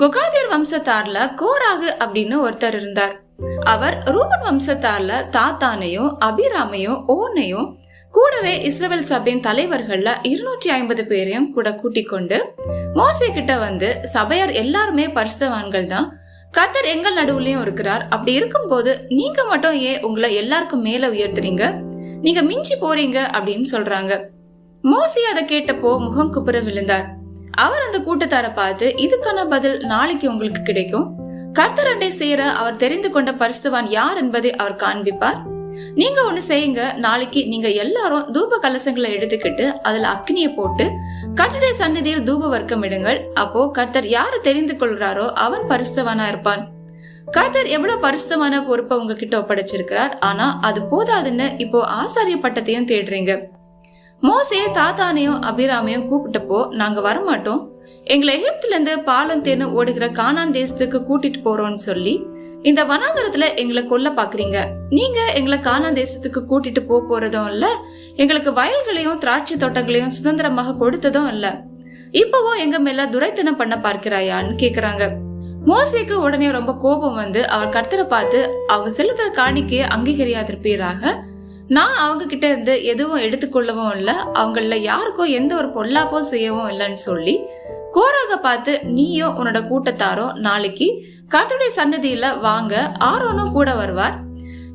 கொகாதியர் வம்சத்தார்ல கோராகு அப்படின்னு ஒருத்தர் இருந்தார். அவர் ரூபன் வம்சத்தார்ல தாத்தானையும் அபிராமையும் ஓனையும் கூடவே இஸ்ரவேல் சபையின் தலைவர்கள்ல இருநூற்றி ஐம்பது பேரையும் கூட கூட்டிக் கொண்டு மோசை கிட்ட வந்து சபையார் எல்லாருமே பரிசுத்தவான்கள் தான். கத்தர் எங்கள் நடுவுலயும் இருக்கிறார். அப்படி இருக்கும்போது நீங்க மட்டும் ஏன் உங்களை எல்லாருக்கும் மேல உயர்த்துறீங்க? நீங்க மிஞ்சி போறீங்க அப்படின்னு சொல்றாங்க. மோசி அதை கேட்டப்போ முகம் குப்புற விழுந்தார். அவர் அந்த கூட்டத்தாரை பார்த்து இதுக்கான பதில் நாளைக்கு உங்களுக்கு கிடைக்கும். கர்த்தரண்டை சேர அவர் தெரிந்து கொண்ட பரிசுவான் யார் என்பதை அவர் காண்பிப்பார். நீங்க ஒண்ணு செய்யுங்க. நாளைக்கு நீங்க எல்லாரும் தூப கலசங்களை எடுத்துக்கிட்டு அதுல அக்னியை போட்டு கர்த்தருடைய சந்நிதியில் தூப வர்க்கம் இடுங்கள். அப்போ கர்த்தர் யாரு தெரிந்து கொள்கிறாரோ அவன் பரிசுத்தவானா இருப்பான். கர்த்தர் எவ்வளவு பரிசுத்தமான பொறுப்பை உங்ககிட்ட ஒப்படைச்சிருக்கிறார். ஆனா அது போதாதுன்னு இப்போ ஆசாரிய பட்டத்தையும் தேடுறீங்க. மோசே தாத்தானையும் அபிராமையும் கூப்பிட்டப்போ நாங்க வரமாட்டோம். எங்களை எகிப்துல இருந்து பாலம் தேனும் ஓடுகிற கானான் தேசத்துக்கு கூட்டிட்டு போறோம்னு சொல்லி இந்த வனாந்தரத்துல எங்களை கொல்ல பாக்குறீங்க. நீங்க எங்களை கானான் தேசத்துக்கு கூட்டிட்டு போக போறதும் இல்ல எங்களுக்கு வயல்களையும் திராட்சை தோட்டங்களையும் சுதந்திரமாக கொடுத்ததும் இல்ல. இப்பவும் எங்க மேல துரைத்தனம் பண்ண பார்க்கிறாயான்னு கேக்குறாங்க. மோசேக்கு உடனே ரொம்ப கோபம் வந்து அவர் கர்த்தரை பார்த்து அவங்க செலுத்துற காணிக்கையை அங்கீகரியாதிருப்பீராக நான் அவங்க கிட்ட இருந்து எதுவும் எடுத்துக்கொள்ளவும் இல்லை. அவங்கள யாருக்கும் எந்த ஒரு பொல்லாப்போ செய்யவும் இல்லைன்னு சொல்லி கோராக பார்த்து நீயும் உன்னோட கூட்டத்தாரும் நாளைக்கு கர்த்தருடைய சன்னதியில வாங்க ஆரோனும் கூட வருவார்.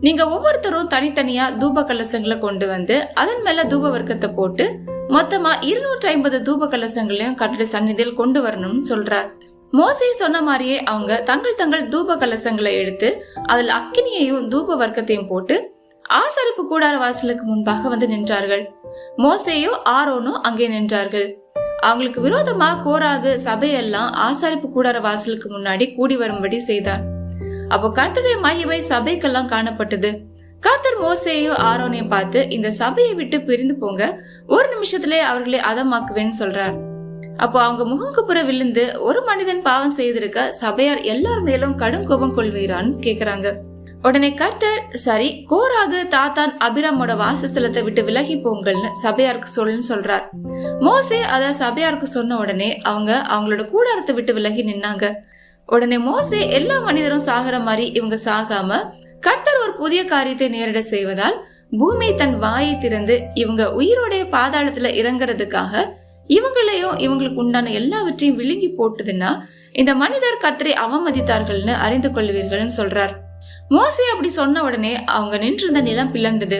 நீங்க ஒவ்வொருத்தரும் தனித்தனியா தூப கலசங்களை கொண்டு வந்து அதன் மேல தூப வர்க்கத்தை போட்டு மொத்தமா இருநூற்றி ஐம்பது தூப கலசங்களையும் கர்த்தருடைய சன்னதியில் கொண்டு வரணும்னு சொல்றார். மோசை சொன்ன மாதிரியே அவங்க தங்கள் தங்கள் தூப கலசங்களை எடுத்து அதில் அக்கினியையும் தூப வர்க்கத்தையும் போட்டு ஆசரிப்பு கூடார வாசலுக்கு முன்பாக வந்து நின்றார்கள். மோசேயோ ஆரோனோ அங்கே நின்றார்கள். அவங்களுக்கு விரோதமா கோராகு சபையெல்லாம் ஆசாரிப்பு கூடார வாசலுக்கு முன்னாடி கூடி வரும்படி செய்தார். அப்போ கர்த்தருடைய மகிமை சபைக்கெல்லாம் காணப்பட்டது. கர்த்தர் மோசேயும் ஆரோனையும் பார்த்து இந்த சபையை விட்டு பிரிந்து போங்க. ஒரு நிமிஷத்திலே அவர்களை அதமாக்குவேன்னு சொல்றார். அப்போ அவங்க முகங்குப்புற விழுந்து ஒரு மனிதன் பாவம் செய்திருக்க சபையார் எல்லார் மேலும் கடும் கோபம் கொள்வீரான்னு கேக்குறாங்க. உடனே கர்த்தர் சரி கோராகு தாத்தான் அபிராமோட வாசஸ்தலத்தை விட்டு விலகி போங்கள்னு சபையாருக்கு சொல்லுன்னு சொல்றார். மோசே அத சபையாருக்கு சொன்ன உடனே அவங்க அவங்களோட கூடாரத்தை விட்டு விலகி நின்னாங்க. உடனே மோசே எல்லா மனிதரும் சாகிற மாதிரி இவங்க சாகாம கர்த்தர் ஒரு புதிய காரியத்தை நேரிட செய்வதால் பூமி தன் வாயை திறந்து இவங்க உயிரோடைய பாதாளத்துல இறங்குறதுக்காக இவங்களையும் இவங்களுக்கு உண்டான எல்லாவற்றையும் விழுங்கி போட்டுதுன்னா இந்த மனிதர் கர்த்தரை அவமதித்தார்கள்னு அறிந்து கொள்வீர்கள்னு சொல்றார். மோசே அப்படி சொன்ன உடனே அவங்க நின்றிருந்த நிலம் பிளந்தது.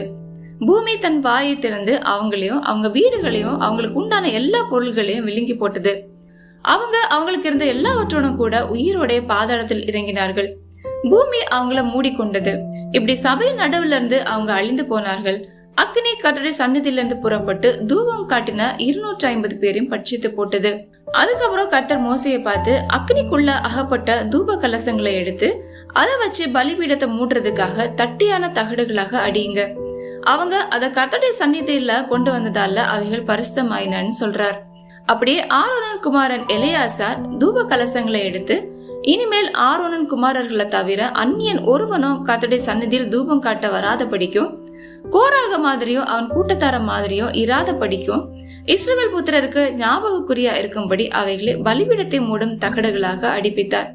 பூமி தன் வாயை திறந்து அவங்களையும் அவங்க வீடுகளையும் அவங்களுக்கு உண்டான எல்லா பொருள்களையும் விழுங்கி போட்டது. அவங்க அவங்களுக்கு இருந்த எல்லாவற்றோடும் கூட உயிரோடைய பாதாளத்தில் இறங்கினார்கள். பூமி அவங்கள மூடிக்கொண்டது. இப்படி சபை நடுவுல இருந்து அவங்க அழிந்து போனார்கள். அக்னி கட்டடை சன்னதியிலிருந்து புறப்பட்டு தூபம் காட்டின இருநூற்றி ஐம்பது பேரையும் பட்சித்து போட்டது. அதுக்கப்புறம் கர்த்தர் மோசையை பார்த்து அக்னிக்குள்ள அகப்பட்ட தூப கலசங்களை எடுத்து அதை வச்சு பலிபீடத்தை மூடுறதுக்காக தட்டியான தகடுகளாக அடியுங்க. அவங்க அதை கர்த்தருடைய சந்நிதியில கொண்டு வந்ததால அவைகள் பரிசுத்தமாயினன்னு சொல்றார். அப்படியே ஆரோனன் குமாரன் எலையாசார் தூப கலசங்களை எடுத்து இனிமேல் ஆரோனன் குமாரர்களை தவிர அந்நியன் ஒருவனும் கத்தடைய சந்நிதியில் தூபம் காட்ட வராத படிக்கும் கோராக மாதிரியும் அவன் கூட்டத்தார மாதிரியும் இராத படிக்கும் இஸ்ரவேல் புத்திரருக்கு ஞாபகக்குறியா இருக்கும்படி அவைகளை பலிபீடத்தை மூடும் தகடுகளாக அடிப்பித்தார்.